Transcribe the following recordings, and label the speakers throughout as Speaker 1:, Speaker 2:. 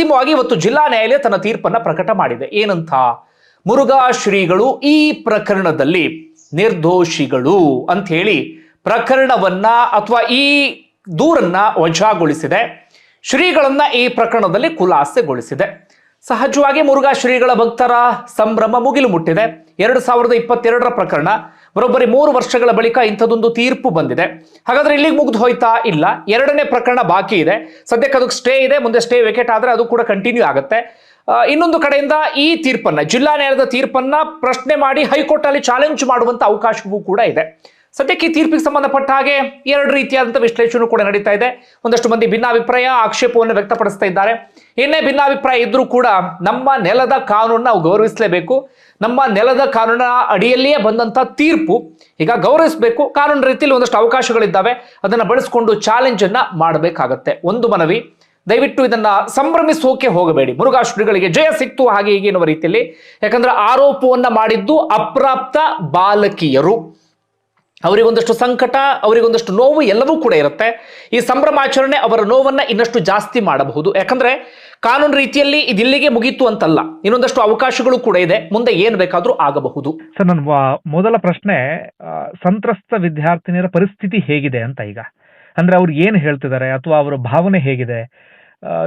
Speaker 1: ಅಂತಿಮವಾಗಿ ಇವತ್ತು ಜಿಲ್ಲಾ ನ್ಯಾಯಾಲಯ ತನ್ನ ತೀರ್ಪನ್ನ ಪ್ರಕಟ ಮಾಡಿದೆ. ಏನಂತ? ಮುರುಘಾ ಶ್ರೀಗಳು ಈ ಪ್ರಕರಣದಲ್ಲಿ ನಿರ್ದೋಷಿಗಳು ಅಂತ ಹೇಳಿ ಪ್ರಕರಣವನ್ನ ಅಥವಾ ಈ ದೂರನ್ನ ವಜಾಗೊಳಿಸಿದೆ. ಶ್ರೀಗಳನ್ನ ಈ ಪ್ರಕರಣದಲ್ಲಿ ಖುಲಾಸೆಗೊಳಿಸಿದೆ. ಸಹಜವಾಗಿ ಮುರುಘಾ ಶ್ರೀಗಳ ಭಕ್ತರ ಸಂಭ್ರಮ ಮುಗಿಲು ಮುಟ್ಟಿದೆ. ಎರಡು ಸಾವಿರದ ಇಪ್ಪತ್ತೆರಡರ ಪ್ರಕರಣ ಬರೋಬ್ಬರಿ ಮೂರು ವರ್ಷಗಳ ಬಳಿಕ ಇಂಥದ್ದೊಂದು ತೀರ್ಪು ಬಂದಿದೆ. ಹಾಗಾದ್ರೆ ಇಲ್ಲಿಗೆ ಮುಗಿದು ಹೋಯ್ತಾ ಇಲ್ಲ. ಎರಡನೇ ಪ್ರಕರಣ ಬಾಕಿ ಇದೆ. ಸದ್ಯಕ್ಕೆ ಅದಕ್ಕೆ ಸ್ಟೇ ಇದೆ. ಮುಂದೆ ಸ್ಟೇ ವೆಕೆಟ್ ಆದರೆ ಅದು ಕೂಡ ಕಂಟಿನ್ಯೂ ಆಗುತ್ತೆ. ಇನ್ನೊಂದು ಕಡೆಯಿಂದ ಈ ತೀರ್ಪನ್ನ, ಜಿಲ್ಲಾ ನ್ಯಾಯಾಲಯದ ತೀರ್ಪನ್ನ ಪ್ರಶ್ನೆ ಮಾಡಿ ಹೈಕೋರ್ಟ್ ಅಲ್ಲಿ ಚಾಲೆಂಜ್ ಮಾಡುವಂತ ಅವಕಾಶವೂ ಕೂಡ ಇದೆ. ಸದ್ಯಕ್ಕೆ ಈ ತೀರ್ಪಿಗೆ ಸಂಬಂಧಪಟ್ಟ ಹಾಗೆ ಎರಡು ರೀತಿಯಾದಂಥ ವಿಶ್ಲೇಷಣೆ ಕೂಡ ನಡೀತಾ ಇದೆ. ಒಂದಷ್ಟು ಮಂದಿ ಭಿನ್ನಾಭಿಪ್ರಾಯ, ಆಕ್ಷೇಪವನ್ನು ವ್ಯಕ್ತಪಡಿಸ್ತಾ ಇದ್ದಾರೆ. ಏನೇ ಭಿನ್ನಾಭಿಪ್ರಾಯ ಇದ್ರೂ ಕೂಡ ನಮ್ಮ ನೆಲದ ಕಾನೂನನ್ನ ನಾವು ಗೌರವಿಸಲೇಬೇಕು. ನಮ್ಮ ನೆಲದ ಕಾನೂನ ಅಡಿಯಲ್ಲಿಯೇ ಬಂದಂಥ ತೀರ್ಪು ಈಗ ಗೌರವಿಸಬೇಕು. ಕಾನೂನು ರೀತಿಯಲ್ಲಿ ಒಂದಷ್ಟು ಅವಕಾಶಗಳಿದ್ದಾವೆ. ಅದನ್ನು ಬಳಸಿಕೊಂಡು ಚಾಲೆಂಜ್ ಅನ್ನ ಮಾಡಬೇಕಾಗತ್ತೆ. ಒಂದು ಮನವಿ, ದಯವಿಟ್ಟು ಇದನ್ನ ಸಂಭ್ರಮಿಸೋಕೆ ಹೋಗಬೇಡಿ. ಮುರುಘಾ ಶ್ರೀಗಳಿಗೆ ಜಯ ಸಿಕ್ತು ಹಾಗೆ ಹೀಗೆ ರೀತಿಯಲ್ಲಿ. ಯಾಕಂದ್ರೆ ಆರೋಪವನ್ನ ಮಾಡಿದ್ದು ಅಪ್ರಾಪ್ತ ಬಾಲಕಿಯರು. ಅವರಿಗೊಂದಷ್ಟು ಸಂಕಟ, ಅವರಿಗೊಂದಷ್ಟು ನೋವು ಎಲ್ಲವೂ ಕೂಡ ಇರುತ್ತೆ. ಈ ಸಂಭ್ರಮಾಚರಣೆ ಅವರ ನೋವನ್ನು ಇನ್ನಷ್ಟು ಜಾಸ್ತಿ ಮಾಡಬಹುದು. ಯಾಕಂದರೆ ಕಾನೂನು ರೀತಿಯಲ್ಲಿ ಇದಿಲ್ಲಿಗೆ ಮುಗೀತು ಅಂತಲ್ಲ. ಇನ್ನೊಂದಷ್ಟು ಅವಕಾಶಗಳು ಕೂಡ ಇದೆ. ಮುಂದೆ ಏನು ಬೇಕಾದರೂ ಆಗಬಹುದು.
Speaker 2: ಸರ್ ನನ್ನ ಮೊದಲ ಪ್ರಶ್ನೆ ಸಂತ್ರಸ್ತ ವಿದ್ಯಾರ್ಥಿನಿಯರ ಪರಿಸ್ಥಿತಿ ಹೇಗಿದೆ ಅಂತ ಈಗ. ಅಂದರೆ ಅವ್ರು ಏನು ಹೇಳ್ತಿದ್ದಾರೆ? ಅಥವಾ ಅವರ ಭಾವನೆ ಹೇಗಿದೆ?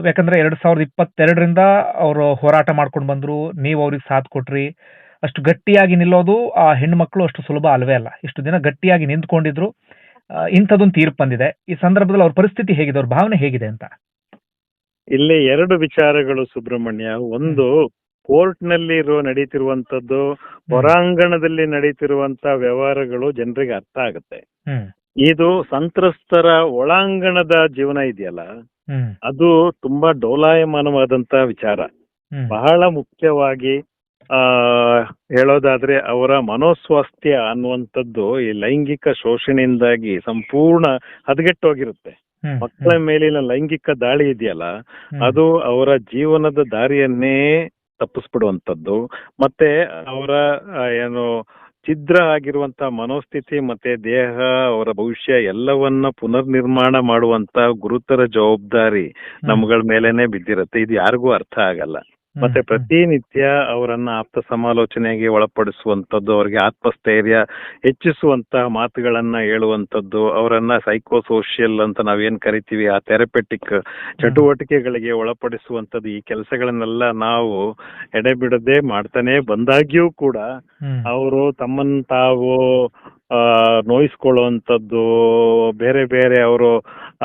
Speaker 2: ಯಾಕಂದರೆ ಎರಡ್ ಸಾವಿರದ ಇಪ್ಪತ್ತೆರಡರಿಂದ ಅವರು ಹೋರಾಟ ಮಾಡ್ಕೊಂಡು ಬಂದರು. ನೀವು ಅವ್ರಿಗೆ ಸಾಥ್ ಕೊಟ್ರಿ. ಅಷ್ಟು ಗಟ್ಟಿಯಾಗಿ ನಿಲ್ಲೋದು ಆ ಹೆಣ್ಮಕ್ಳು ಅಷ್ಟು ಸುಲಭ ಅಲ್ವೇ ಅಲ್ಲ. ಇಷ್ಟು ದಿನ ಗಟ್ಟಿಯಾಗಿ ನಿಂತ್ಕೊಂಡಿದ್ರು. ಇಂಥದ್ದೊಂದು ತೀರ್ಪು ಬಂದಿದೆ. ಈ ಸಂದರ್ಭದಲ್ಲಿ ಅವ್ರ ಪರಿಸ್ಥಿತಿ ಹೇಗಿದೆ ಅವ್ರ ಭಾವನೆ ಹೇಗಿದೆ ಅಂತ?
Speaker 3: ಇಲ್ಲಿ ಎರಡು ವಿಚಾರಗಳು ಸುಬ್ರಹ್ಮಣ್ಯ. ಒಂದು ಕೋರ್ಟ್ನಲ್ಲಿ ಇರುವ ನಡೀತಿರುವಂತದ್ದು ಹೊರಾಂಗಣದಲ್ಲಿ ನಡೀತಿರುವಂತ ವ್ಯವಹಾರಗಳು ಜನರಿಗೆ ಅರ್ಥ ಆಗುತ್ತೆ. ಇದು ಸಂತ್ರಸ್ತರ ಒಳಾಂಗಣದ ಜೀವನ ಇದೆಯಲ್ಲ? ಅದು ತುಂಬಾ ಡೋಲಾಯಮಾನವಾದಂತ ವಿಚಾರ. ಬಹಳ ಮುಖ್ಯವಾಗಿ ಹೇಳೋದಾದ್ರೆ ಅವರ ಮನೋಸ್ವಾಸ್ಥ್ಯ ಅನ್ನುವಂಥದ್ದು ಈ ಲೈಂಗಿಕ ಶೋಷಣೆಯಿಂದಾಗಿ ಸಂಪೂರ್ಣ ಹದಗೆಟ್ಟೋಗಿರುತ್ತೆ. ಮಕ್ಕಳ ಮೇಲಿನ ಲೈಂಗಿಕ ದಾಳಿ ಇದೆಯಲ್ಲ ಅದು ಅವರ ಜೀವನದ ದಾರಿಯನ್ನೇ ತಪ್ಪಿಸ್ಬಿಡುವಂಥದ್ದು. ಮತ್ತೆ ಅವರ ಏನು ಛಿದ್ರ ಆಗಿರುವಂತ ಮನೋಸ್ಥಿತಿ ಮತ್ತೆ ದೇಹ ಅವರ ಭವಿಷ್ಯ ಎಲ್ಲವನ್ನ ಪುನರ್ ನಿರ್ಮಾಣ ಮಾಡುವಂತ ಗುರುತರ ಜವಾಬ್ದಾರಿ. ನಮ್ಗಳ ಮೇಲೆನೆ ಬಿದ್ದಿರುತ್ತೆ. ಇದು ಯಾರಿಗೂ ಅರ್ಥ ಆಗಲ್ಲ. ಮತ್ತೆ. ಪ್ರತಿನಿತ್ಯ ಅವರನ್ನ ಆಪ್ತ ಸಮಾಲೋಚನೆಗೆ ಒಳಪಡಿಸುವಂತದ್ದು ಅವರಿಗೆ ಆತ್ಮಸ್ಥೈರ್ಯ ಹೆಚ್ಚಿಸುವಂತಹ ಮಾತುಗಳನ್ನ ಹೇಳುವಂತದ್ದು ಅವರನ್ನ ಸೈಕೋಸೋಷಿಯಲ್ ಅಂತ ನಾವೇನ್ ಕರಿತೀವಿ ಆ ಥೆರಪೆಟಿಕ್ ಚಟುವಟಿಕೆಗಳಿಗೆ ಒಳಪಡಿಸುವಂತದ್ದು ಈ ಕೆಲಸಗಳನ್ನೆಲ್ಲ ನಾವು ಎಡೆಬಿಡದೆ ಮಾಡ್ತಾನೆ ಬಂದಾಗ್ಯೂ ಕೂಡ ಅವರು ತಮ್ಮನ್ನ ತಾವು ಆ, ನೋಯಿಸ್ಕೊಳ್ಳುವಂಥದ್ದು ಬೇರೆ ಬೇರೆ ಅವರು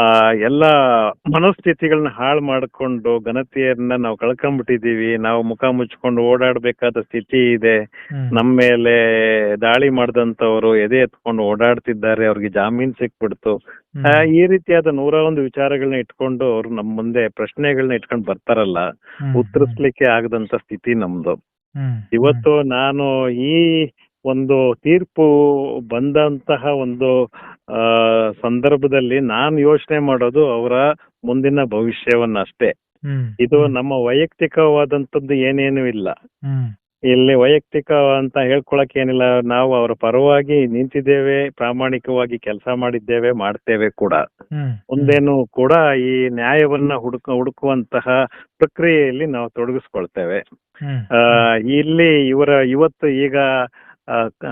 Speaker 3: ಆ ಎಲ್ಲ ಮನೋಸ್ಥಿತಿಗಳನ್ನ ಹಾಳು ಮಾಡ್ಕೊಂಡು ಘನತೆಯನ್ನ ನಾವು ಕಳ್ಕೊಂಡ್ಬಿಟ್ಟಿದೀವಿ ನಾವು ಮುಖ ಮುಚ್ಕೊಂಡು ಓಡಾಡ್ಬೇಕಾದ ಸ್ಥಿತಿ ಇದೆ. ನಮ್ಮ ಮೇಲೆ ದಾಳಿ ಮಾಡಿದಂತವ್ರು ಎದೆ ಎತ್ಕೊಂಡು ಓಡಾಡ್ತಿದ್ದಾರೆ. ಅವ್ರಿಗೆ ಜಾಮೀನ್ ಸಿಕ್ಬಿಡ್ತು. ಆ, ಈ ರೀತಿಯಾದ ನೂರ ಒಂದು ವಿಚಾರಗಳನ್ನ ಇಟ್ಕೊಂಡು ಅವ್ರು ನಮ್ಮ ಮುಂದೆ ಪ್ರಶ್ನೆಗಳನ್ನ ಇಟ್ಕೊಂಡು ಬರ್ತಾರಲ್ಲ ಉತ್ತರಿಸ್ಲಿಕ್ಕೆ ಆಗದಂತ ಸ್ಥಿತಿ ನಮ್ದು. ಇವತ್ತು ನಾನು ಈ ಒಂದು ತೀರ್ಪು ಬಂದಂತಹ ಒಂದು ಸಂದರ್ಭದಲ್ಲಿ ನಾನು ಯೋಚನೆ ಮಾಡೋದು ಅವರ ಮುಂದಿನ ಭವಿಷ್ಯವನ್ನಷ್ಟೇ. ಇದು ನಮ್ಮ ವೈಯಕ್ತಿಕವಾದಂತದ್ದು ಏನೇನು ಇಲ್ಲ. ಇಲ್ಲಿ ವೈಯಕ್ತಿಕ ಅಂತ ಹೇಳ್ಕೊಳಕ್ ಏನಿಲ್ಲ. ನಾವು ಅವರ ಪರವಾಗಿ ನಿಂತಿದ್ದೇವೆ ಪ್ರಾಮಾಣಿಕವಾಗಿ ಕೆಲಸ ಮಾಡಿದ್ದೇವೆ ಮಾಡ್ತೇವೆ ಕೂಡ. ಮುಂದೇನು ಕೂಡ ಈ ನ್ಯಾಯವನ್ನ ಹುಡುಕ ಹುಡುಕುವಂತಹ ಪ್ರಕ್ರಿಯೆಯಲ್ಲಿ ನಾವು ತೊಡಗಿಸ್ಕೊಳ್ತೇವೆ. ಇಲ್ಲಿ ಇವರ ಇವತ್ತು ಈಗ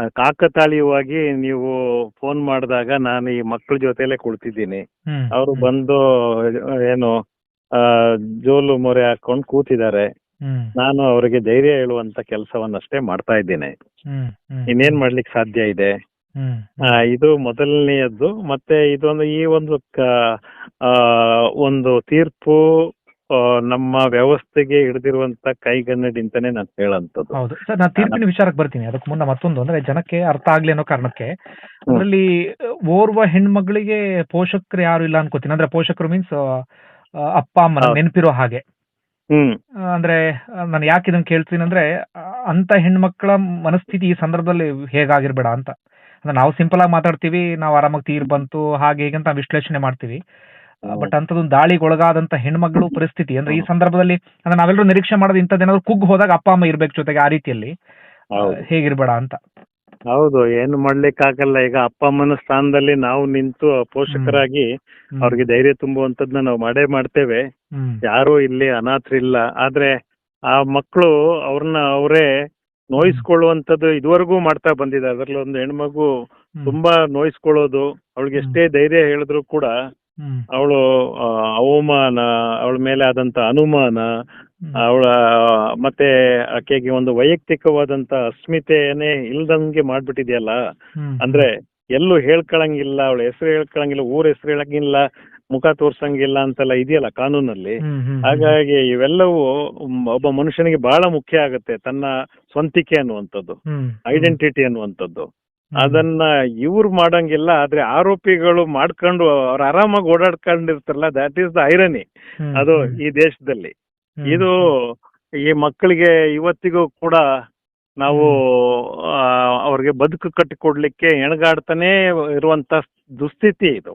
Speaker 3: ಕಾಕತಾಳೀಯವಾಗಿ ನೀವು ಫೋನ್ ಮಾಡಿದಾಗ ನಾನು ಈ ಮಕ್ಕಳ ಜೊತೆಲೆ ಕುಳಿತಿದ್ದೀನಿ. ಅವರು ಬಂದು ಏನು ಜೋಲು ಮೊರೆ ಹಾಕೊಂಡು ಕೂತಿದ್ದಾರೆ. ನಾನು ಅವರಿಗೆ ಧೈರ್ಯ ಹೇಳುವಂತ ಕೆಲಸವನ್ನಷ್ಟೇ ಮಾಡ್ತಾ ಇದ್ದೇನೆ. ಇನ್ನೇನ್ ಮಾಡ್ಲಿಕ್ಕೆ ಸಾಧ್ಯ ಇದೆ? ಇದು ಮೊದಲನೆಯದ್ದು. ಮತ್ತೆ ಇದೊಂದು ಈ ಒಂದು ಒಂದು ತೀರ್ಪು ನಮ್ಮ ವ್ಯವಸ್ಥೆಗೆ ಹಿಡಿದಿರುವಂತ ಕೈಗನ್ನಡಿ ಅಂತಾನೆ ನಾನು ಹೇಳಂತದ್ದು.
Speaker 2: ಹೌದು. ಸರ್ ನಾನು ತೀರ್ಪಿನ ವಿಚಾರಕ್ಕೆ ಬರ್ತೀನಿ. ಅದಕ್ಕೆ ಮುನ್ನ ಮತ್ತೊಂದು ಅಂದ್ರೆ ಜನಕ್ಕೆ ಅರ್ಥ ಆಗ್ಲಿ ಅನ್ನೋ ಕಾರಣಕ್ಕೆ. ಅದರಲ್ಲಿ ಓರ್ವ ಹೆಣ್ಮಗಳಿಗೆ ಪೋಷಕರು ಯಾರು ಇಲ್ಲ ಅನ್ಕೋತೀನಿ. ಅಂದ್ರೆ ಪೋಷಕರು ಮೀನ್ಸ್ ಅಪ್ಪ ಅಮ್ಮ ನೆನಪಿರೋ ಹಾಗೆ.
Speaker 3: ಹ್ಮ್.
Speaker 2: ಅಂದ್ರೆ ನಾನು ಯಾಕೆ ಇದನ್ನ ಕೇಳ್ತೀನಿ ಅಂದ್ರೆ ಅಂತ ಹೆಣ್ಮಕ್ಳ ಮನಸ್ಥಿತಿ ಈ ಸಂದರ್ಭದಲ್ಲಿ ಹೇಗಾಗಿರ್ಬೇಡ ಅಂತ. ಅಂದ್ರೆ ನಾವು ಸಿಂಪಲ್ ಆಗಿ ಮಾತಾಡ್ತೀವಿ ನಾವು ಆರಾಮಾಗಿ ತೀರ್ ಬಂತು ಹಾಗೆ ಹೀಗೆ ಅಂತ ವಿಶ್ಲೇಷಣೆ ಮಾಡ್ತೀವಿ. ಬಟ್ ಅಂತದೊಂದು ದಾಳಿಗೆ ಒಳಗಾದಂತ ಹೆಣ್ಮಗಳು ಪರಿಸ್ಥಿತಿ. ಅಂದ್ರೆ ಈ ಸಂದರ್ಭದಲ್ಲಿ ಅಂದ್ರೆ ನಾವೆಲ್ಲರೂ ನಿರೀಕ್ಷೆ ಮಾಡೋದು ಇಂಥದ್ದೇನಾದ್ರು ಕುಗ್ಗ್ ಹೋದಾಗ ಅಪ್ಪ ಅಮ್ಮ ಇರ್ಬೇಕು ಜೊತೆಗೆ ಆ ರೀತಿಯಲ್ಲಿ. ಹೇಗಿರ್ಬೇಡ ಅಂತ.
Speaker 3: ಹೌದು ಏನು ಮಾಡ್ಲಿಕ್ಕೆ ಆಗಲ್ಲ ಈಗ ಅಪ್ಪ ಅಮ್ಮನ ಸ್ಥಾನದಲ್ಲಿ ನಾವು ನಿಂತು ಪೋಷಕರಾಗಿ. ಅವ್ರಿಗೆ ಧೈರ್ಯ ತುಂಬುವಂತದ್ನ ನಾವು ಮಾಡೇ ಮಾಡ್ತೇವೆ. ಯಾರು ಇಲ್ಲಿ ಅನಾಥರಿಲ್ಲ. ಆದ್ರೆ ಆ ಮಕ್ಕಳು ಅವ್ರನ್ನ ಅವರೇ ನೋಯಿಸ್ಕೊಳ್ಳುವಂತದ್ದು ಇದುವರೆಗೂ ಮಾಡ್ತಾ ಬಂದಿದೆ. ಅದ್ರಲ್ಲಿ ಒಂದು ಹೆಣ್ಮಗು ತುಂಬಾ ನೋಯಿಸ್ಕೊಳ್ಳೋದು. ಅವಳಿಗೆ ಎಷ್ಟೇ ಧೈರ್ಯ ಹೇಳಿದ್ರು ಕೂಡ. ಅವಳು ಅವಮಾನ ಅವಳ ಮೇಲೆ ಆದಂತ ಅನುಮಾನ. ಅವಳ ಮತ್ತೆ ಆಕೆಗೆ ಒಂದು ವೈಯಕ್ತಿಕವಾದಂತ ಅಸ್ಮಿತೆಯನ್ನೇ ಇಲ್ದಂಗೆ ಮಾಡ್ಬಿಟ್ಟಿದ್ಯಲ್ಲ ಅಂದ್ರೆ ಎಲ್ಲೂ ಹೇಳ್ಕೊಳಂಗಿಲ್ಲ ಅವಳ ಹೆಸರು ಹೇಳ್ಕೊಳಂಗಿಲ್ಲ ಊರ ಹೆಸರು ಹೇಳಂಗಿಲ್ಲ ಮುಖ ತೋರ್ಸಂಗಿಲ್ಲ ಅಂತೆಲ್ಲ ಇದೆಯಲ್ಲ ಕಾನೂನಲ್ಲಿ. ಹಾಗಾಗಿ ಇವೆಲ್ಲವೂ ಒಬ್ಬ ಮನುಷ್ಯನಿಗೆ ಬಹಳ ಮುಖ್ಯ ಆಗುತ್ತೆ ತನ್ನ ಸ್ವಂತಿಕೆ ಅನ್ನುವಂಥದ್ದು ಐಡೆಂಟಿಟಿ ಅನ್ನುವಂಥದ್ದು. ಅದನ್ನ ಇವ್ರು ಮಾಡಂಗಿಲ್ಲ ಆದ್ರೆ ಆರೋಪಿಗಳು ಮಾಡ್ಕೊಂಡು ಅವ್ರು ಆರಾಮಾಗಿ ಓಡಾಡ್ಕೊಂಡಿರ್ತಾರಲ್ಲ ದಟ್ ಈಸ್ ದ ಐರನಿ ಅದು ಈ ದೇಶದಲ್ಲಿ. ಇದು ಈ ಮಕ್ಕಳಿಗೆ ಇವತ್ತಿಗೂ ಕೂಡ ನಾವು ಅವ್ರಿಗೆ ಬದುಕು ಕಟ್ಟಿಕೊಡ್ಲಿಕ್ಕೆ ಎಣಗಾಡ್ತಾನೆ ಇರುವಂತ ದುಸ್ಥಿತಿ ಇದು.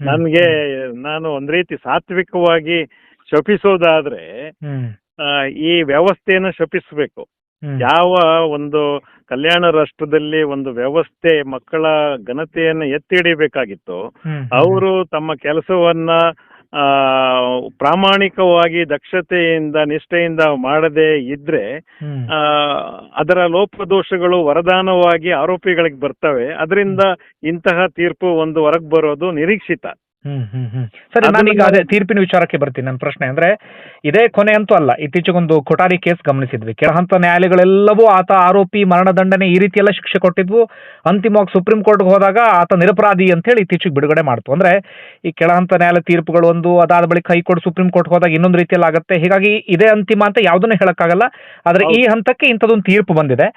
Speaker 3: ನನ್ಗೆ ನಾನು ಒಂದ್ ರೀತಿ ಸಾತ್ವಿಕವಾಗಿ ಶಪಿಸೋದಾದ್ರೆ ಈ ವ್ಯವಸ್ಥೆಯನ್ನು ಶಪಿಸ್ಬೇಕು. ಯಾವ ಒಂದು ಕಲ್ಯಾಣ ರಾಷ್ಟ್ರದಲ್ಲಿ ಒಂದು ವ್ಯವಸ್ಥೆ ಮಕ್ಕಳ ಘನತೆಯನ್ನು ಎತ್ತಿ ಹಿಡಿಬೇಕಾಗಿತ್ತು ಅವರು ತಮ್ಮ ಕೆಲಸವನ್ನ ಆ ಪ್ರಾಮಾಣಿಕವಾಗಿ ದಕ್ಷತೆಯಿಂದ ನಿಷ್ಠೆಯಿಂದ ಮಾಡದೆ ಇದ್ರೆ ಅದರ ಲೋಪದೋಷಗಳು ವರದಾನವಾಗಿ ಆರೋಪಿಗಳಿಗೆ ಬರ್ತವೆ. ಅದರಿಂದ ಇಂತಹ ತೀರ್ಪು ಒಂದು ಹೊರಗೆ ಬರೋದು ನಿರೀಕ್ಷಿತ.
Speaker 2: ಹ್ಮ್ ಹ್ಮ್ ಹ್ಮ್. ಸರಿ ನಾನೀಗ ಅದೇ ತೀರ್ಪಿನ ವಿಚಾರಕ್ಕೆ ಬರ್ತೀನಿ ನನ್ನ ಪ್ರಶ್ನೆ ಅಂದ್ರೆ ಇದೇ ಕೊನೆ ಅಂತೂ ಅಲ್ಲ ಇತ್ತೀಚೆಗೊಂದು ಕೊಠಾರಿ ಕೇಸ್ ಗಮನಿಸಿದ್ವಿ. ಕೆಳಹಂತ ನ್ಯಾಯಾಲಯಗಳೆಲ್ಲವೂ ಆತ ಆರೋಪಿ ಮರಣದಂಡನೆ ಈ ರೀತಿ ಎಲ್ಲ ಶಿಕ್ಷೆ ಕೊಟ್ಟಿದ್ವು. ಅಂತಿಮವಾಗಿ ಸುಪ್ರೀಂ ಕೋರ್ಟ್ಗೆ ಹೋದಾಗ ಆತ ನಿರಪರಾಧಿ ಅಂತ ಹೇಳಿ ಇತ್ತೀಚೆಗೆ ಬಿಡುಗಡೆ ಮಾಡ್ತು. ಅಂದ್ರೆ ಈ ಕೆಳಹಂತ ನ್ಯಾಯಾಲಯ ತೀರ್ಪುಗಳು ಒಂದು ಅದಾದ ಬಳಿಕ ಹೈಕೋರ್ಟ್ ಸುಪ್ರೀಂ ಕೋರ್ಟ್ ಹೋದಾಗ ಇನ್ನೊಂದು ರೀತಿಯಲ್ಲಿ ಆಗುತ್ತೆ ಹೀಗಾಗಿ ಇದೇ ಅಂತಿಮ ಅಂತ ಯಾವುದನ್ನು ಹೇಳಕ್ಕಾಗಲ್ಲ. ಆದ್ರೆ ಈ ಹಂತಕ್ಕೆ ಇಂಥದೊಂದು ತೀರ್ಪು ಬಂದಿದೆ.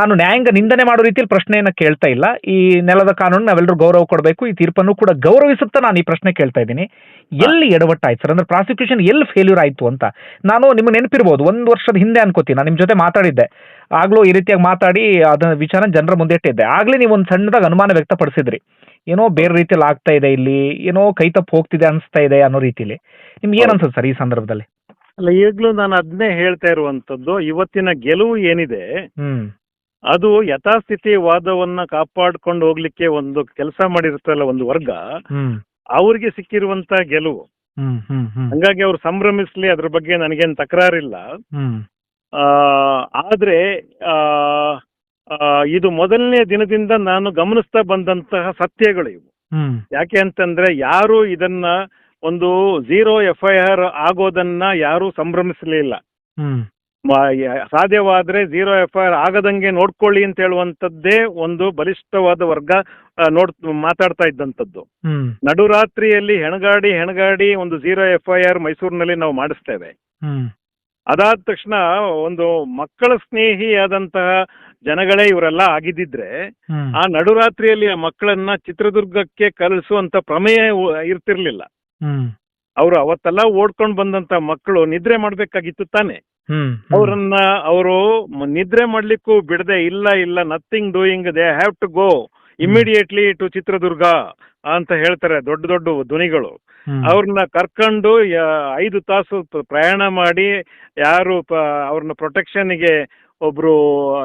Speaker 2: ನಾನು ನ್ಯಾಯಾಂಗ ನಿಂದನೆ ಮಾಡೋ ರೀತಿಯಲ್ಲಿ ಪ್ರಶ್ನೆಯನ್ನ ಕೇಳ್ತಾ ಇಲ್ಲ. ಈ ನೆಲದ ಕಾನೂನು ನಾವೆಲ್ಲರೂ ಗೌರವ ಕೊಡಬೇಕು. ಈ ತೀರ್ಪನ್ನು ಕೂಡ ಗೌರವಿಸುತ್ತಾ ನಾನು ಈ ಪ್ರಶ್ನೆ ಕೇಳ್ತಾ ಇದ್ದೀನಿ. ಎಲ್ಲಿ ಎಡವಟ್ಟಾಯ್ತು ಸರ್? ಅಂದ್ರೆ ಪ್ರಾಸಿಕ್ಯೂಷನ್ ಎಲ್ಲಿ ಫೇಲ್ಯೂರ್ ಆಯ್ತು ಅಂತ. ನಾನು ನಿಮ್ಗೆ ನೆನಪಿರ್ಬೋದು ಒಂದು ವರ್ಷದ ಹಿಂದೆ ಅನ್ಕೋತೀನಿ. ನಾನು ನಿಮ್ಮ ಜೊತೆ ಮಾತಾಡಿದ್ದೆ. ಆಗ್ಲೂ ಈ ರೀತಿಯಾಗಿ ಮಾತಾಡಿ ಅದನ್ನ ವಿಚಾರ ಜನರ ಮುಂದೆ ಇಟ್ಟಿದ್ದೆ ಆಗ್ಲೇ ನೀವು ಒಂದು ಸಣ್ಣದಾಗ ಅನುಮಾನ ವ್ಯಕ್ತಪಡಿಸಿದ್ರಿ. ಏನೋ ಬೇರೆ ರೀತಿಯಲ್ಲಿ ಆಗ್ತಾ ಇದೆ ಇಲ್ಲಿ ಏನೋ ಕೈ ತಪ್ಪು ಹೋಗ್ತಿದೆ ಅನಿಸ್ತಾ ಇದೆ ಅನ್ನೋ ರೀತಿಲಿ. ನಿಮ್ಗೆ ಏನ್ ಅನ್ಸುತ್ತೆ ಸರ್ ಈ ಸಂದರ್ಭದಲ್ಲಿ?
Speaker 3: ಅಲ್ಲ ಈಗಲೂ ನಾನು ಅದನ್ನೇ ಹೇಳ್ತಾ ಇರುವಂತದ್ದು ಇವತ್ತಿನ ಗೆಲುವು ಏನಿದೆ ಅದು ಯಥಾಸ್ಥಿತಿ ವಾದವನ್ನ ಕಾಪಾಡ್ಕೊಂಡು ಹೋಗ್ಲಿಕ್ಕೆ ಒಂದು ಕೆಲಸ ಮಾಡಿರುತ್ತಲ್ಲ ಒಂದು ವರ್ಗ
Speaker 2: ಹ್ಮ್.
Speaker 3: ಅವ್ರಿಗೆ ಸಿಕ್ಕಿರುವಂತ ಗೆಲುವು. ಹಂಗಾಗಿ ಅವ್ರು ಸಂಭ್ರಮಿಸ್ಲಿ ಅದ್ರ ಬಗ್ಗೆ ನನಗೇನು ತಕರಾರಿಲ್ಲ. ಆದ್ರೆ ಇದು ಮೊದಲನೇ ದಿನದಿಂದ ನಾನು ಗಮನಿಸ್ತಾ ಬಂದಂತಹ ಸತ್ಯಗಳು ಇವು. ಯಾಕೆ ಅಂತಂದ್ರೆ ಯಾರು ಇದನ್ನ ಒಂದು ಝೀರೋ ಎಫ್ ಐ ಆರ್ ಆಗೋದನ್ನ ಯಾರು ಸಂಭ್ರಮಿಸಲಿಲ್ಲ. ಸಾಧ್ಯವಾದ್ರೆ ಜೀರೋ ಎಫ್ ಐ ಆರ್ ಆಗದಂಗೆ ನೋಡ್ಕೊಳ್ಳಿ ಅಂತ ಹೇಳುವಂತದ್ದೇ ಒಂದು ಬಲಿಷ್ಠವಾದ ವರ್ಗ ನೋಡ್ ಮಾತಾಡ್ತಾ ಇದ್ದಂಥದ್ದು. ನಡುರಾತ್ರಿಯಲ್ಲಿ ಹೆಣಗಾಡಿ ಹೆಣಗಾಡಿ ಒಂದು ಜೀರೋ ಎಫ್ ಐ ಆರ್ ಮೈಸೂರಿನಲ್ಲಿ ನಾವು ಮಾಡಿಸ್ತೇವೆ. ಅದಾದ ತಕ್ಷಣ ಒಂದು ಮಕ್ಕಳ ಸ್ನೇಹಿಯಾದಂತಹ ಜನಗಳೇ ಇವರೆಲ್ಲ ಆಗಿದ್ದಿದ್ರೆ ಆ ನಡುರಾತ್ರಿಯಲ್ಲಿ ಆ ಮಕ್ಕಳನ್ನ ಚಿತ್ರದುರ್ಗಕ್ಕೆ ಕಳಿಸುವಂತ ಪ್ರಮೇಯ ಇರ್ತಿರ್ಲಿಲ್ಲ. ಅವರು ಅವತ್ತೆಲ್ಲ ಓಡ್ಕೊಂಡು ಬಂದಂತ ಮಕ್ಕಳು ನಿದ್ರೆ ಮಾಡ್ಬೇಕಾಗಿತ್ತು ತಾನೆ. ಅವರನ್ನ ಅವರು ನಿದ್ರೆ ಮಾಡ್ಲಿಕ್ಕೂ ಬಿಡದೆ ಇಲ್ಲ ಇಲ್ಲ nothing doing they have to go immediately to Chitradurga ಅಂತ ಹೇಳ್ತಾರೆ ದೊಡ್ಡ ದೊಡ್ಡ ಧ್ವನಿಗಳು. ಅವ್ರನ್ನ ಕರ್ಕೊಂಡು ಐದು ತಾಸು ಪ್ರಯಾಣ ಮಾಡಿ ಯಾರು ಅವ್ರನ್ನ ಪ್ರೊಟೆಕ್ಷನ್ಗೆ ಒಬ್ರು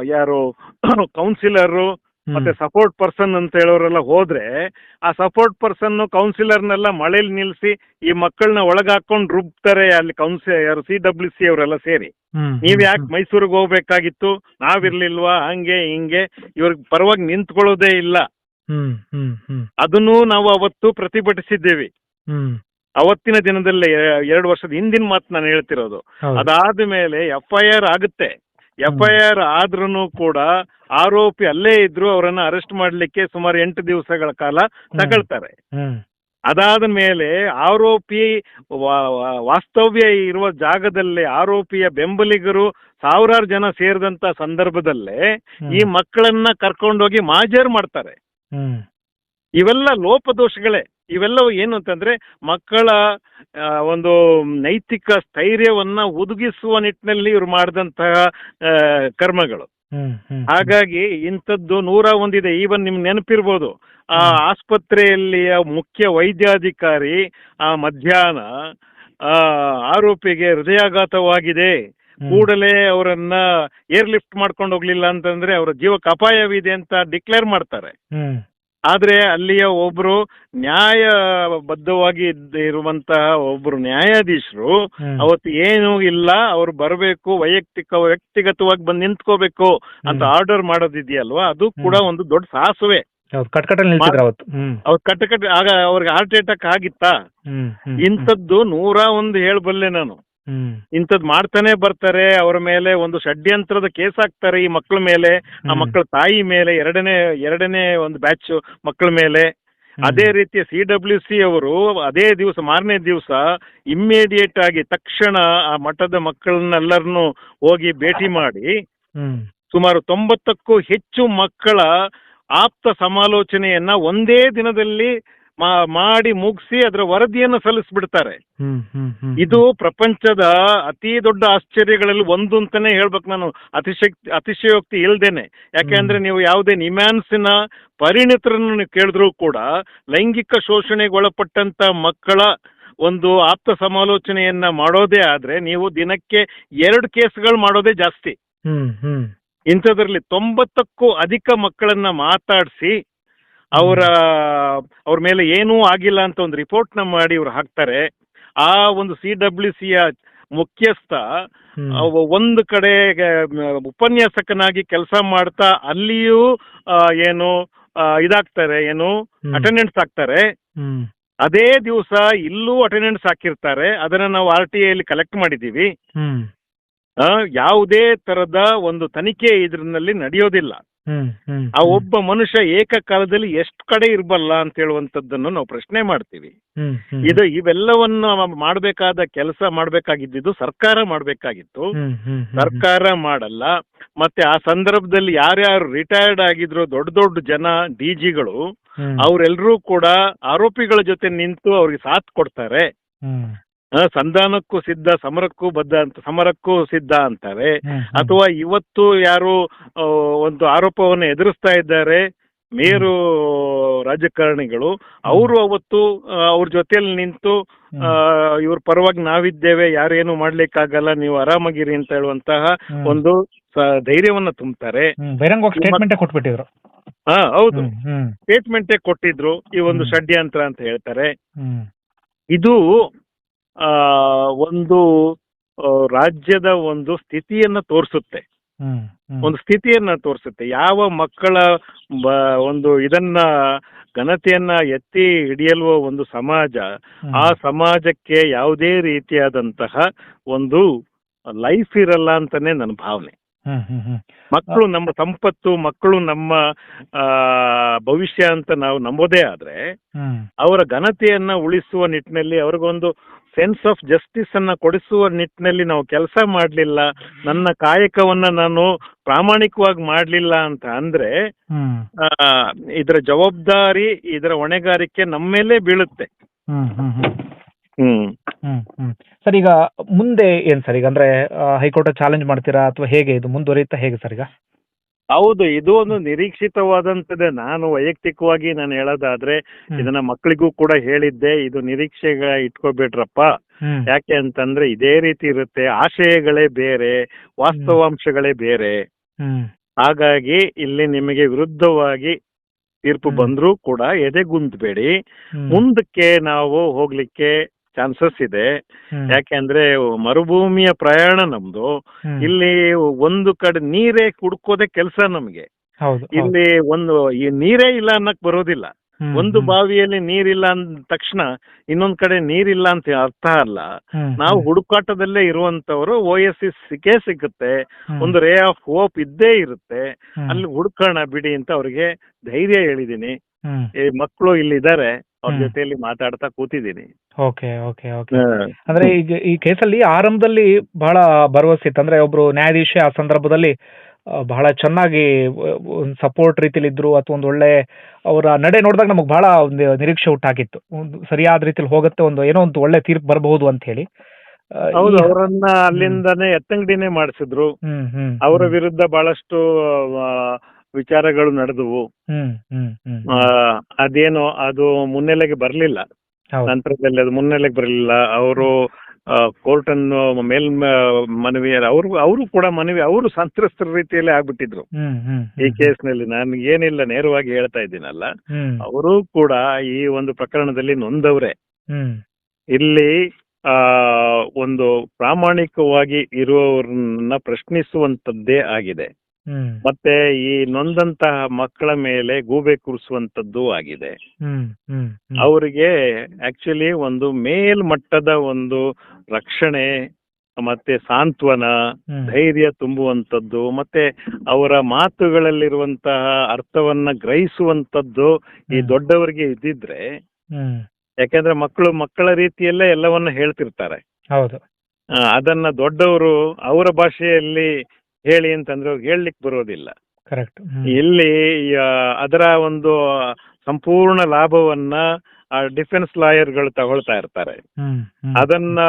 Speaker 3: ಯಾರು ಕೌನ್ಸಿಲರು ಮತ್ತೆ ಸಪೋರ್ಟ್ ಪರ್ಸನ್ ಅಂತ ಹೇಳೋರೆಲ್ಲ ಹೋದ್ರೆ ಆ ಸಪೋರ್ಟ್ ಪರ್ಸನ್ ಕೌನ್ಸಿಲರ್ನೆಲ್ಲ ಮಳೇಲಿ ನಿಲ್ಸಿ ಈ ಮಕ್ಕಳನ್ನ ಒಳಗೆ ಹಾಕೊಂಡು ರುಬ್ತಾರೆ ಅಲ್ಲಿ ಕೌನ್ಸಿಲರ್ ಯಾರು ಸಿ ಡಬ್ಲ್ಯೂ ಸಿ ಅವರೆಲ್ಲ ಸೇರಿ. ನೀವ್ ಯಾಕೆ ಮೈಸೂರಿಗೆ ಹೋಗ್ಬೇಕಾಗಿತ್ತು? ನಾವಿರ್ಲಿಲ್ವಾ? ಹಂಗೆ ಹಿಂಗೆ. ಇವ್ರಿಗೆ ಪರವಾಗಿ ನಿಂತ್ಕೊಳ್ಳೋದೇ ಇಲ್ಲ. ಅದನ್ನು ನಾವು ಅವತ್ತು ಪ್ರತಿಭಟಿಸಿದ್ದೇವೆ. ಅವತ್ತಿನ ದಿನದಲ್ಲಿ ಎರಡು ವರ್ಷದ ಹಿಂದಿನ ಮಾತು ನಾನು ಹೇಳ್ತಿರೋದು. ಅದಾದ ಮೇಲೆ ಎಫ್ ಐ ಆರ್ ಆಗುತ್ತೆ. ಎಫ್ ಐ ಆರ್ ಆದ್ರೂ ಕೂಡ ಆರೋಪಿ ಅಲ್ಲೇ ಇದ್ರು ಅವರನ್ನ ಅರೆಸ್ಟ್ ಮಾಡ್ಲಿಕ್ಕೆ ಸುಮಾರು ಎಂಟು ದಿವಸಗಳ ಕಾಲ ತಗೊಳ್ತಾರೆ. ಅದಾದ ಮೇಲೆ ಆರೋಪಿ ವಾಸ್ತವ್ಯ ಇರುವ ಜಾಗದಲ್ಲಿ ಆರೋಪಿಯ ಬೆಂಬಲಿಗರು ಸಾವಿರಾರು ಜನ ಸೇರಿದಂತ ಸಂದರ್ಭದಲ್ಲೇ ಈ ಮಕ್ಕಳನ್ನ ಕರ್ಕೊಂಡೋಗಿ ಮಾಜರ್ ಮಾಡ್ತಾರೆ. ಇವೆಲ್ಲ ಲೋಪದೋಷಗಳೇ. ಇವೆಲ್ಲವೂ ಏನು ಅಂತಂದ್ರೆ ಮಕ್ಕಳ ಒಂದು ನೈತಿಕ ಸ್ಥೈರ್ಯವನ್ನ ಒದಗಿಸುವ ನಿಟ್ಟಿನಲ್ಲಿ ಇವ್ರು ಮಾಡಿದಂತಹ ಕರ್ಮಗಳು. ಹಾಗಾಗಿ ಇಂಥದ್ದು ನೂರ ಒಂದಿದೆ. ಈವನ್ ನಿಮ್ ನೆನಪಿರ್ಬೋದು ಆ. ಆಸ್ಪತ್ರೆಯಲ್ಲಿಯ ಮುಖ್ಯ ವೈದ್ಯಾಧಿಕಾರಿ ಆ ಮಧ್ಯಾಹ್ನ ಆ ಆರೋಪಿಗೆ ಹೃದಯಾಘಾತವಾಗಿದೆ. ಕೂಡಲೇ ಅವರನ್ನ ಏರ್ಲಿಫ್ಟ್ ಮಾಡ್ಕೊಂಡು ಹೋಗ್ಲಿಲ್ಲ ಅಂತಂದ್ರೆ ಅವರ ಜೀವಕ್ಕೆ ಅಪಾಯವಿದೆ ಅಂತ ಡಿಕ್ಲೇರ್ ಮಾಡ್ತಾರೆ. ಆದ್ರೆ ಅಲ್ಲಿಯ ಒಬ್ರು ನ್ಯಾಯಬದ್ಧವಾಗಿ ಇದ್ದ- ಇರುವಂತಹ ಒಬ್ರು ನ್ಯಾಯಾಧೀಶರು. ಅವತ್ತು ಏನು ಇಲ್ಲ ಅವ್ರು ಬರಬೇಕು ವೈಯಕ್ತಿಕ ವ್ಯಕ್ತಿಗತವಾಗಿ ಬಂದು ನಿಂತ್ಕೋಬೇಕು ಅಂತ. ಆರ್ಡರ್ ಮಾಡೋದಿದೆಯಲ್ವಾ? ಅದು ಕೂಡ ಒಂದು ದೊಡ್ಡ ಸಾಹಸವೇ ಅವ್ರು ಕಟ್ಟ ಕಟ್ಟ ಆಗ ಅವ್ರಿಗೆ ಹಾರ್ಟ್ ಅಟ್ಯಾಕ್ ಆಗಿತ್ತಾ? ಇಂಥದ್ದು ನೂರ ಒಂದು ಹೇಳ್ಬಲ್ಲೆ ನಾನು.
Speaker 2: ಹ್ಮ್.
Speaker 3: ಇಂಥದ್ದು ಮಾಡ್ತಾನೆ ಬರ್ತಾರೆ ಅವರ ಮೇಲೆ ಒಂದು ಷಡ್ಯಂತ್ರದ ಕೇಸ್ ಹಾಕ್ತಾರೆ ಈ ಮಕ್ಕಳ ಮೇಲೆ. ಆ ಮಕ್ಕಳ ತಾಯಿ ಮೇಲೆ ಎರಡನೇ ಎರಡನೇ ಒಂದು ಬ್ಯಾಚ್ ಮಕ್ಕಳ ಮೇಲೆ. ಅದೇ ರೀತಿ ಸಿ ಡಬ್ಲ್ಯೂ ಸಿ ಅವರು ಅದೇ ದಿವಸ ಮಾರನೇ ದಿವಸ ಇಮ್ಮಿಡಿಯೇಟ್ ಆಗಿ ತಕ್ಷಣ ಆ ಮಠದ ಮಕ್ಕಳನ್ನೆಲ್ಲರನ್ನು ಹೋಗಿ ಭೇಟಿ ಮಾಡಿ ಸುಮಾರು ತೊಂಬತ್ತಕ್ಕೂ ಹೆಚ್ಚು ಮಕ್ಕಳ ಆಪ್ತ ಸಮಾಲೋಚನೆಯನ್ನ ಒಂದೇ ದಿನದಲ್ಲಿ ಮಾಡಿ ಮುಗಿಸಿ ಅದರ ವರದಿಯನ್ನು ಸಲ್ಲಿಸ್ಬಿಡ್ತಾರೆ. ಇದು ಪ್ರಪಂಚದ ಅತಿ ದೊಡ್ಡ ಆಶ್ಚರ್ಯಗಳಲ್ಲಿ ಒಂದು ಅಂತಾನೆ ಹೇಳ್ಬೇಕು ನಾನು. ಅತಿಶಕ್ತಿ ಅತಿಶಯೋಕ್ತಿ ಇಲ್ದೇನೆ. ಯಾಕೆಂದ್ರೆ ನೀವು ಯಾವುದೇ ನಿಮ್ಯಾನ್ಸಿನ ಪರಿಣಿತರನ್ನು ಕೇಳಿದ್ರು ಕೂಡ ಲೈಂಗಿಕ ಶೋಷಣೆಗೆ ಒಳಪಟ್ಟಂತ ಮಕ್ಕಳ ಒಂದು ಆಪ್ತ ಸಮಾಲೋಚನೆಯನ್ನ ಮಾಡೋದೇ ಆದ್ರೆ ನೀವು ದಿನಕ್ಕೆ ಎರಡು ಕೇಸ್ಗಳು ಮಾಡೋದೇ ಜಾಸ್ತಿ. ಇಂಥದ್ರಲ್ಲಿ ತೊಂಬತ್ತಕ್ಕೂ ಅಧಿಕ ಮಕ್ಕಳನ್ನ ಮಾತಾಡಿಸಿ ಅವರ ಅವ್ರ ಮೇಲೆ ಏನೂ ಆಗಿಲ್ಲ ಅಂತ ಒಂದು ರಿಪೋರ್ಟ್ನ ಮಾಡಿ ಇವ್ರು ಹಾಕ್ತಾರೆ. ಆ ಒಂದು ಸಿ ಡಬ್ಲ್ಯೂ ಸಿಯ ಮುಖ್ಯಸ್ಥ. ಒಂದು ಕಡೆ ಉಪನ್ಯಾಸಕನಾಗಿ ಕೆಲಸ ಮಾಡ್ತಾ ಅಲ್ಲಿಯೂ ಏನು ಇದಾಗ್ತಾರೆ ಏನು ಅಟೆಂಡೆನ್ಸ್ ಆಗ್ತಾರೆ ಅದೇ ದಿವಸ ಇಲ್ಲೂ ಅಟೆಂಡೆನ್ಸ್ ಹಾಕಿರ್ತಾರೆ. ಅದನ್ನ ನಾವು ಆರ್ ಟಿ ಐಲಿ ಕಲೆಕ್ಟ್ ಆ, ಯಾವುದೇ ತರದ ಒಂದು ತನಿಖೆ ಇದ್ರಲ್ಲಿ ನಡೆಯೋದಿಲ್ಲ. ಆ ಒಬ್ಬ ಮನುಷ್ಯ ಏಕಕಾಲದಲ್ಲಿ ಎಷ್ಟು ಕಡೆ ಇರಬಲ್ಲ ಅಂತ ಹೇಳುವಂತದ್ದನ್ನು ನಾವು ಪ್ರಶ್ನೆ ಮಾಡ್ತೀವಿ. ಇದು ಇವೆಲ್ಲವನ್ನ ಮಾಡಬೇಕಾದ ಕೆಲಸ ಮಾಡಬೇಕಾಗಿದ್ದು ಸರ್ಕಾರ ಮಾಡಬೇಕಾಗಿತ್ತು. ಸರ್ಕಾರ ಮಾಡಲ್ಲ. ಮತ್ತೆ ಆ ಸಂದರ್ಭದಲ್ಲಿ ಯಾರ್ಯಾರು ರಿಟೈರ್ಡ್ ಆಗಿದ್ರು ದೊಡ್ಡ ದೊಡ್ಡ ಜನ ಡಿ ಜಿಗಳು ಅವರೆಲ್ಲರೂ ಕೂಡ ಆರೋಪಿಗಳ ಜೊತೆ ನಿಂತು ಅವ್ರಿಗೆ ಸಾಥ್ ಕೊಡ್ತಾರೆ. ಸಂಧಾನಕ್ಕೂ ಸಿದ್ಧ ಸಮರಕ್ಕೂ ಬದ್ಧ ಅಂತ ಸಮರಕ್ಕೂ ಸಿದ್ಧ ಅಂತಾರೆ. ಅಥವಾ ಇವತ್ತು ಯಾರು ಒಂದು ಆರೋಪವನ್ನು ಎದುರಿಸ್ತಾ ಇದ್ದಾರೆ ಮೇರು ರಾಜಕಾರಣಿಗಳು ಅವರು ಅವತ್ತು ಅವ್ರ ಜೊತೆಯಲ್ಲಿ ನಿಂತು ಇವ್ರ ಪರವಾಗಿ ನಾವಿದ್ದೇವೆ ಯಾರೇನು ಮಾಡ್ಲಿಕ್ಕಾಗಲ್ಲ ನೀವು ಆರಾಮಾಗಿರಿ ಅಂತ ಹೇಳುವಂತಹ ಒಂದು ಧೈರ್ಯವನ್ನ ತುಂಬುತ್ತಾರೆ
Speaker 2: ಸ್ಟೇಟ್ಮೆಂಟ್ ಕೊಟ್ಬಿಟ್ಟಿದ್ರು.
Speaker 3: ಹಾ ಹೌದು. ಸ್ಟೇಟ್ಮೆಂಟೇ ಕೊಟ್ಟಿದ್ರು ಈ ಒಂದು ಷಡ್ಯಂತ್ರ ಅಂತ ಹೇಳ್ತಾರೆ. ಇದು ಒಂದು ರಾಜ್ಯದ ಒಂದು ಸ್ಥಿತಿಯನ್ನ ತೋರಿಸುತ್ತೆ. ಒಂದು ಸ್ಥಿತಿಯನ್ನ ತೋರಿಸುತ್ತೆ. ಯಾವ ಮಕ್ಕಳ ಒಂದು ಇದನ್ನ ಘನತೆಯನ್ನ ಎತ್ತಿ ಹಿಡಿಯಲು ಒಂದು ಸಮಾಜ ಆ ಸಮಾಜಕ್ಕೆ ಯಾವುದೇ ರೀತಿಯಾದಂತಹ ಒಂದು ಲೈಫ್ ಇರಲ್ಲ ಅಂತಾನೆ ನನ್ನ ಭಾವನೆ. ಮಕ್ಕಳು ನಮ್ಮ ಸಂಪತ್ತು ಮಕ್ಕಳು ನಮ್ಮ ಆ, ಭವಿಷ್ಯ ಅಂತ ನಾವು ನಂಬೋದೇ ಆದ್ರೆ ಅವರ ಘನತೆಯನ್ನ ಉಳಿಸುವ ನಿಟ್ಟಿನಲ್ಲಿ ಅವ್ರಿಗೊಂದು ಸೆನ್ಸ್ ಆಫ್ ಜಸ್ಟಿಸ್ ಅನ್ನ ಕೊಡಿಸುವ ನಿಟ್ಟಿನಲ್ಲಿ ನಾವು ಕೆಲಸ ಮಾಡಲಿಲ್ಲ. ನನ್ನ ಕಾಯಕವನ್ನ ನಾನು ಪ್ರಾಮಾಣಿಕವಾಗಿ ಮಾಡಲಿಲ್ಲ ಅಂತ ಅಂದ್ರೆ ಇದರ ಜವಾಬ್ದಾರಿ ಇದರ ಹೊಣೆಗಾರಿಕೆ ನಮ್ಮ ಮೇಲೆ ಬೀಳುತ್ತೆ.
Speaker 2: ಹ್ಮ್ ಸರ್ ಈಗ ಮುಂದೆ ಏನ್ ಸರ್? ಈಗ ಅಂದ್ರೆ ಹೈಕೋರ್ಟ್ ಚಾಲೆಂಜ್ ಮಾಡ್ತೀರಾ ಅಥವಾ ಹೇಗೆ? ಇದು ಮುಂದುವರಿಯುತ್ತಾ ಹೇಗೆ ಸರ್ ಈಗ?
Speaker 3: ಹೌದು ಇದು ಒಂದು ನಿರೀಕ್ಷಿತವಾದಂತದ್ದೇ ನಾನು ವೈಯಕ್ತಿಕವಾಗಿ ನಾನು ಹೇಳೋದಾದ್ರೆ ಇದನ್ನ ಮಕ್ಕಳಿಗೂ ಕೂಡ ಹೇಳಿದ್ದೆ ಇದು ನಿರೀಕ್ಷೆಗ ಇಟ್ಕೋಬೇಡ್ರಪ್ಪ. ಯಾಕೆ ಅಂತಂದ್ರೆ ಇದೇ ರೀತಿ ಇರುತ್ತೆ. ಆಶಯಗಳೇ ಬೇರೆ ವಾಸ್ತವಾಂಶಗಳೇ ಬೇರೆ. ಹಾಗಾಗಿ ಇಲ್ಲಿ ನಿಮಗೆ ವಿರುದ್ಧವಾಗಿ ತೀರ್ಪು. ಬಂದ್ರೂ ಕೂಡ ಎದೆಗುಂದ್ಬೇಡಿ. ಮುಂದಕ್ಕೆ ನಾವು ಹೋಗ್ಲಿಕ್ಕೆ ಚಾನ್ಸಸ್ ಇದೆ. ಯಾಕೆಂದ್ರೆ ಮರುಭೂಮಿಯ ಪ್ರಯಾಣ ನಮ್ದು. ಇಲ್ಲಿ ಒಂದು ಕಡೆ ನೀರೇ ಕುಡ್ಕೋದೆ ಕೆಲಸ ನಮ್ಗೆ. ಇಲ್ಲಿ ಒಂದು ಈ ನೀರೇ ಇಲ್ಲ ಅನ್ನಕ್ ಬರೋದಿಲ್ಲ. ಒಂದು. ಬಾವಿಯಲ್ಲಿ ನೀರಿಲ್ಲ ಅಂದ ತಕ್ಷಣ ಇನ್ನೊಂದ್ ಕಡೆ ನೀರಿಲ್ಲ ಅಂತ ಅರ್ಥ ಅಲ್ಲ. ನಾವು ಹುಡುಕಾಟದಲ್ಲೇ ಇರುವಂತವರು ಓ ಎಸ್ ಸಿ ಸಿಕ್ಕೇ ಸಿಗುತ್ತೆ. ಒಂದು ರೇ ಆಫ್ ಹೋಪ್ ಇದ್ದೇ ಇರುತ್ತೆ. ಅಲ್ಲಿ ಹುಡ್ಕೋಣ ಬಿಡಿ ಅಂತ ಅವ್ರಿಗೆ ಧೈರ್ಯ ಹೇಳಿದೀನಿ ಮಕ್ಕಳು ಇಲ್ಲಿದ್ದಾರೆ. ಅವ್ರ. ಜೊತೆಯಲ್ಲಿ ಮಾತಾಡ್ತಾ ಕೂತಿದ್ದೀನಿ.
Speaker 2: Okay okay okay. ಅಂದ್ರೆ ಈಗ ಈ ಕೇಸಲ್ಲಿ ಆರಂಭದಲ್ಲಿ ಬಹಳ ಭರವಸೆ ಇತ್ತು. ಅಂದ್ರೆ ಒಬ್ರು ನ್ಯಾಯಾಧೀಶ ಆ ಸಂದರ್ಭದಲ್ಲಿ ಬಹಳ ಚೆನ್ನಾಗಿ ಒಂದು ಸಪೋರ್ಟ್ ರೀತಿಲಿ ಇದ್ರು ಅಥವಾ ಒಂದು ಒಳ್ಳೆ ಅವರ ನಡೆ ನೋಡಿದಾಗ ನಮಗೆ ಬಹಳ ಒಂದು ನಿರೀಕ್ಷೆ ಹುಟ್ಟಾಕಿತ್ತು. ಒಂದು ಸರಿಯಾದ ರೀತಿಲಿ ಹೋಗುತ್ತೆ ಒಂದು ಏನೋ ಒಂದು ಒಳ್ಳೆ ತೀರ್ಪು ಬರಬಹುದು ಅಂತ ಹೇಳಿ.
Speaker 3: ಹೌದು ಅವರನ್ನ ಅಲ್ಲಿಂದಾನೇ ಎತ್ತಂಗಡಿನೇ ಮಾಡಿಸಿದ್ರು. ಅವರ ವಿರುದ್ಧ ಬಹಳಷ್ಟು ವಿಚಾರಗಳು ನಡೆದವು. ಅದೇನು ಅದು ಮುನ್ನೆಲೆಗೆ ಬರಲಿಲ್ಲ. ನಂತರದಲ್ಲಿ ಅದು ಮುನ್ನೆಲೆಗೆ ಬರಲಿಲ್ಲ. ಅವರು ಕೋರ್ಟ್ ಅನ್ನು ಮೇಲ್ ಮನವಿ ಅವರು ಅವರು ಕೂಡ ಮನವಿ ಅವರು ಸಂತ್ರಸ್ತರ ರೀತಿಯಲ್ಲಿ ಆಗ್ಬಿಟ್ಟಿದ್ರು. ಈ ಕೇಸ್ನಲ್ಲಿ ನಾನು ಏನಿಲ್ಲ ನೇರವಾಗಿ ಹೇಳ್ತಾ ಇದ್ದೀನಲ್ಲ. ಅವರು ಕೂಡ ಈ ಒಂದು ಪ್ರಕರಣದಲ್ಲಿ ನೊಂದವ್ರೆ. ಇಲ್ಲಿ ಆ ಒಂದು ಪ್ರಾಮಾಣಿಕವಾಗಿ ಇರುವವರನ್ನ ಪ್ರಶ್ನಿಸುವಂತದ್ದೇ ಆಗಿದೆ. ಮತ್ತೆ ಈ ನೊಂದಂತಹ ಮಕ್ಕಳ ಮೇಲೆ ಗೂಬೆ ಕೂರಿಸುವಂತದ್ದು ಆಗಿದೆ. ಅವರಿಗೆ ಆಕ್ಚುಲಿ ಒಂದು ಮೇಲ್ಮಟ್ಟದ ಒಂದು ರಕ್ಷಣೆ ಮತ್ತೆ ಸಾಂತ್ವನ ಧೈರ್ಯ ತುಂಬುವಂತದ್ದು ಮತ್ತೆ ಅವರ ಮಾತುಗಳಲ್ಲಿರುವಂತಹ ಅರ್ಥವನ್ನ ಗ್ರಹಿಸುವಂತದ್ದು ಈ ದೊಡ್ಡವರಿಗೆ ಇದ್ದಿದ್ರೆ ಯಾಕೆಂದ್ರೆ ಮಕ್ಕಳು ಮಕ್ಕಳ ರೀತಿಯಲ್ಲೇ ಎಲ್ಲವನ್ನ ಹೇಳ್ತಿರ್ತಾರೆ.
Speaker 2: ಹೌದು.
Speaker 3: ಅದನ್ನ ದೊಡ್ಡವರು ಅವರ ಭಾಷೆಯಲ್ಲಿ ಹೇಳಿ ಅಂತಂದ್ರೆ ಅವ್ರಿಗೆ ಹೇಳಲಿಕ್ಕೆ ಬರೋದಿಲ್ಲ.
Speaker 2: ಕರೆಕ್ಟ್
Speaker 3: ಇಲ್ಲಿ ಅದರ ಒಂದು ಸಂಪೂರ್ಣ ಲಾಭವನ್ನ ಡಿಫೆನ್ಸ್ ಲಾಯರ್ಗಳು ತಗೊಳ್ತಾ ಇರ್ತಾರೆ. ಅದನ್ನ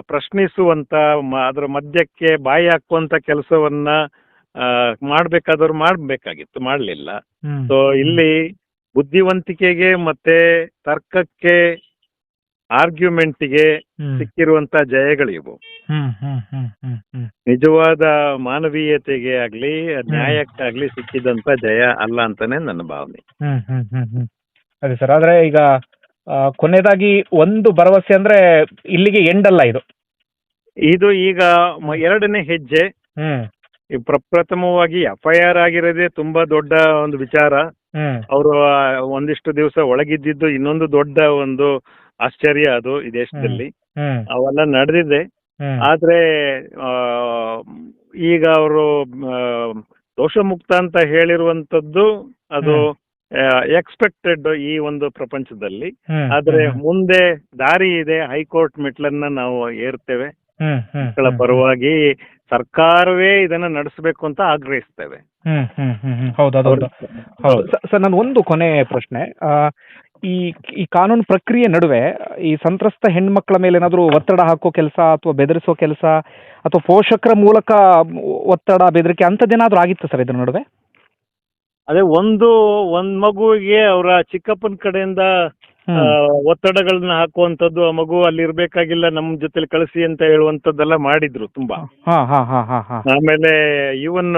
Speaker 3: ಪ್ರಶ್ನಿಸುವಂತ ಅದರ ಮಧ್ಯಕ್ಕೆ ಬಾಯಿ ಹಾಕುವಂತ ಕೆಲಸವನ್ನ ಮಾಡ್ಬೇಕಾದವ್ರು ಮಾಡ್ಬೇಕಾಗಿತ್ತು ಮಾಡ್ಲಿಲ್ಲ. ಸೊ ಇಲ್ಲಿ ಬುದ್ಧಿವಂತಿಕೆಗೆ ಮತ್ತೆ ತರ್ಕಕ್ಕೆ ಆರ್ಗ್ಯುಮೆಂಟ್ಗೆ ಸಿಕ್ಕಿರುವಂತ ಜಯಗಳಿವು. ನಿಜವಾದ ಮಾನವೀಯತೆಗೆ ಆಗ್ಲಿ ನ್ಯಾಯಕ್ಕಾಗ್ಲಿ ಸಿಕ್ಕಿದಂತ ಜಯ ಅಲ್ಲ ಅಂತಾನೆ ನನ್ನ ಭಾವನೆ.
Speaker 2: ಅದೇ ಸರ್ ಆದ್ರೆ ಈಗ ಕೊನೆಯದಾಗಿ ಒಂದು ಭರವಸೆ ಅಂದ್ರೆ ಇಲ್ಲಿಗೆ ಎಂಡ್ ಅಲ್ಲ ಇದು.
Speaker 3: ಇದು ಈಗ ಎರಡನೇ ಹೆಜ್ಜೆ. ಪ್ರಪ್ರಥಮವಾಗಿ ಎಫ್ ಐ ಆರ್ ಆಗಿರೋದೇ ತುಂಬಾ ದೊಡ್ಡ ಒಂದು ವಿಚಾರ. ಅವರು ಒಂದಿಷ್ಟು ದಿವಸ ಒಳಗಿದ್ದಿದ್ದು ಇನ್ನೊಂದು ದೊಡ್ಡ ಒಂದು ಆಶ್ಚರ್ಯ ಅದು ಈ ದೇಶದಲ್ಲಿ. ಅವೆಲ್ಲ ನಡೆದಿದೆ. ಆದ್ರೆ ಈಗ ಅವರು ದೋಷಮುಕ್ತ ಅಂತ ಹೇಳಿರುವಂತದ್ದು ಅದು ಎಕ್ಸ್ಪೆಕ್ಟೆಡ್ ಈ ಒಂದು ಪ್ರಪಂಚದಲ್ಲಿ. ಆದ್ರೆ ಮುಂದೆ ದಾರಿ ಇದೆ. ಹೈಕೋರ್ಟ್ ಮೆಟ್ಲನ್ನ ನಾವು ಏರ್ತೇವೆ. ಮಕ್ಕಳ ಪರವಾಗಿ ಸರ್ಕಾರವೇ ಇದನ್ನ ನಡೆಸಬೇಕು ಅಂತ ಆಗ್ರಹಿಸ್ತೇವೆ.
Speaker 2: ಹ್ಮ್ ಹ್ಮ್ ಹ್ಮ್ ಹ್ಮ್. ಹೌದು ಅದು ಹೌದು. ಹೌದು. ಸರ್ ನಾನು ಒಂದು ಕೊನೆ ಪ್ರಶ್ನೆ. ಆ, ಈ ಈ ಕಾನೂನು ಪ್ರಕ್ರಿಯೆ ನಡುವೆ ಈ ಸಂತ್ರಸ್ತ ಹೆಣ್ಮಕ್ಳ ಮೇಲೆ ಏನಾದರೂ ಒತ್ತಡ ಹಾಕೋ ಕೆಲಸ ಅಥವಾ ಬೆದರಿಸೋ ಕೆಲಸ ಅಥವಾ ಪೋಷಕರ ಮೂಲಕ ಒತ್ತಡ ಬೆದರಿಕೆ ಅಂಥದ್ದೇನಾದ್ರೂ ಆಗಿತ್ತು ಸರ್ ಇದ್ರ ನಡುವೆ?
Speaker 3: ಅದೇ ಒಂದು ಒಂದ್ ಮಗುವಿಗೆ ಅವರ ಚಿಕ್ಕಪ್ಪನ ಕಡೆಯಿಂದ ಒತ್ತಡಗಳನ್ನ ಹಾಕುವಂತದ್ದು ಆ ಮಗು ಅಲ್ಲಿ ಇರ್ಬೇಕಾಗಿಲ್ಲ ನಮ್ ಜೊತೆಲಿ ಕಳಿಸಿ ಅಂತ ಹೇಳುವಂತದ್ದೆಲ್ಲ ಮಾಡಿದ್ರು ತುಂಬಾ.
Speaker 2: ಹಾ ಹಾ ಹಾ ಹಾ ಹಾ.
Speaker 3: ಆಮೇಲೆ ಇವನ್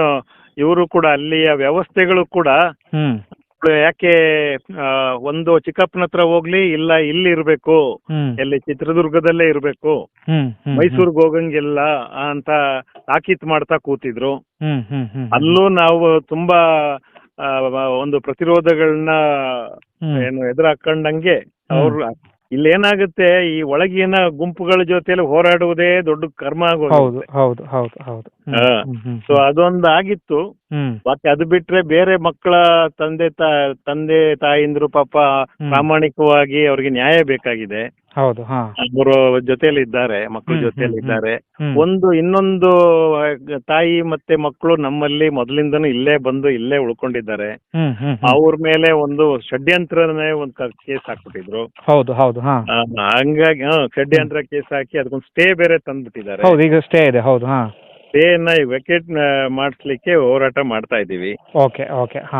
Speaker 3: ಇವರು ಕೂಡ ಅಲ್ಲಿಯ ವ್ಯವಸ್ಥೆಗಳು ಕೂಡ
Speaker 2: ಹ್ಮ್.
Speaker 3: ಯಾಕೆ ಆ, ಒಂದು ಚಿಕ್ಕಪ್ಪನ ಹತ್ರ ಹೋಗ್ಲಿ ಇಲ್ಲ ಇಲ್ಲಿ ಇರ್ಬೇಕು
Speaker 2: ಹ್ಮ್.
Speaker 3: ಎಲ್ಲಿ ಚಿತ್ರದುರ್ಗದಲ್ಲೇ ಇರ್ಬೇಕು
Speaker 2: ಹ್ಮ್ ಹ್ಮ್
Speaker 3: ಮೈಸೂರ್ಗ್ ಹೋಗಂಗಿಲ್ಲ ಅಂತ ತಾಕೀತ್ ಮಾಡ್ತಾ ಕೂತಿದ್ರು.
Speaker 2: ಹ್ಮ್ ಹ್ಮ್ ಹ್ಮ್.
Speaker 3: ಅಲ್ಲೂ ನಾವು ತುಂಬಾ ಆ, ಒಂದು ಪ್ರತಿರೋಧಗಳನ್ನ ಏನು ಎದುರು ಹಾಕೊಂಡಂಗೆ ಅವ್ರು ಇಲ್ಲಿ ಏನಾಗುತ್ತೆ ಈ ಒಳಗಿನ ಗುಂಪುಗಳ ಜೊತೆಲಿ ಹೋರಾಡುವುದೇ ದೊಡ್ಡ ಕರ್ಮ
Speaker 2: ಹೌದು
Speaker 3: ಆಗೋದು
Speaker 2: ಹೌದು ಹೌದು ಹೌದು. ಹ್ಮ್,
Speaker 3: ಹಾ.
Speaker 2: ಹ್ಮ್, ಹ್ಮ್,
Speaker 3: ಸೊ ಅದೊಂದು ಆಗಿತ್ತು. ಮತ್ತೆ ಅದು ಬಿಟ್ರೆ ಬೇರೆ ಮಕ್ಕಳ ತಂದೆ ತಂದೆ ತಾಯಿಂದ್ರು ಪಾಪ. ಪ್ರಾಮಾಣಿಕವಾಗಿ ಅವ್ರಿಗೆ ನ್ಯಾಯ ಬೇಕಾಗಿದೆ.
Speaker 2: ಹೌದು
Speaker 3: ಅವರು ಜೊತೆಯಲ್ಲಿ ಇದ್ದಾರೆ ಮಕ್ಕಳ
Speaker 2: ಜೊತೆಯಲ್ಲಿ
Speaker 3: ಇದ್ದಾರೆ ಒಂದು ಇನ್ನೊಂದು ತಾಯಿ ಮತ್ತೆ ಮಕ್ಕಳು ನಮ್ಮಲ್ಲಿ ಮೊದಲಿಂದನೂ ಇಲ್ಲೇ ಬಂದು ಇಲ್ಲೇ ಉಳ್ಕೊಂಡಿದ್ದಾರೆ. ಅವ್ರ ಮೇಲೆ ಒಂದು ಷಡ್ಯಂತ್ರನೇ ಒಂದು ಕೇಸ್ ಹಾಕ್ಬಿಟ್ಟಿದ್ರು.
Speaker 2: ಹೌದು ಹೌದು
Speaker 3: ಹಂಗಾಗಿ ಷಡ್ಯಂತ್ರ ಕೇಸ್ ಹಾಕಿ ಅದಕ್ಕೊಂದು ಸ್ಟೇ ಬೇರೆ ತಂದ್ಬಿಟ್ಟಿದ್ದಾರೆ.
Speaker 2: ಹೌದು ಈಗ ಸ್ಟೇ ಇದೆ ಹೌದು ಹಾ.
Speaker 3: ಸ್ಟೇನ ವೆಕೇಟ್ ಮಾಡಿಸ್ಲಿಕ್ಕೆ ಹೋರಾಟ ಮಾಡ್ತಾ ಇದೀವಿ
Speaker 2: ಓಕೆ ಓಕೆ. ಹಾ.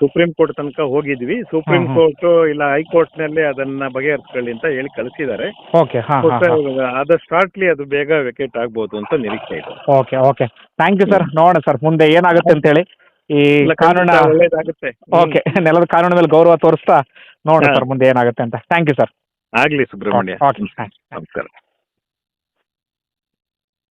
Speaker 3: ಸುಪ್ರೀಂ ಕೋರ್ಟ್ ತನಕ ಹೋಗಿದ್ವಿ ಸುಪ್ರೀಂ. ಕೋರ್ಟ್ ಇಲ್ಲ ಹೈಕೋರ್ಟ್ನಲ್ಲಿ ಅದನ್ನ ಬಗೆಹರಿಸ್ಕೊಳ್ಳಿ ಅಂತ ಹೇಳಿ ಕಳಿಸಿದ್ದಾರೆ.
Speaker 2: ಓಕೆ ಹಾ ಹಾ.
Speaker 3: ಶಾರ್ಟ್ಲಿ ಅದು ಬೇಗ ವೆಕೇಟ್ ಆಗ್ಬೋದು ಅಂತ ನಿರೀಕ್ಷೆ ಇದೆ.
Speaker 2: Okay okay. Thank you sir ನೋಡೋಣ ಸರ್ ಮುಂದೆ ಏನಾಗುತ್ತೆ ಅಂತ ಹೇಳಿ.
Speaker 3: ಈ
Speaker 2: ಕಾನೂನ
Speaker 3: ಒಳ್ಳೇದಾಗುತ್ತೆ.
Speaker 2: ಓಕೆ ನೆಲದ ಕಾನೂನು ಮೇಲೆ ಗೌರವ ತೋರಿಸ್ತಾ ನೋಡೋಣ ಸರ್ ಮುಂದೆ ಏನಾಗುತ್ತೆ ಅಂತ. ಥ್ಯಾಂಕ್ ಯು ಸರ್
Speaker 3: ಆಗ್ಲಿ ಸುಬ್ರಹ್ಮಣ್ಯ.
Speaker 2: ಓಕೆ.
Speaker 3: ನಮಸ್ಕಾರ.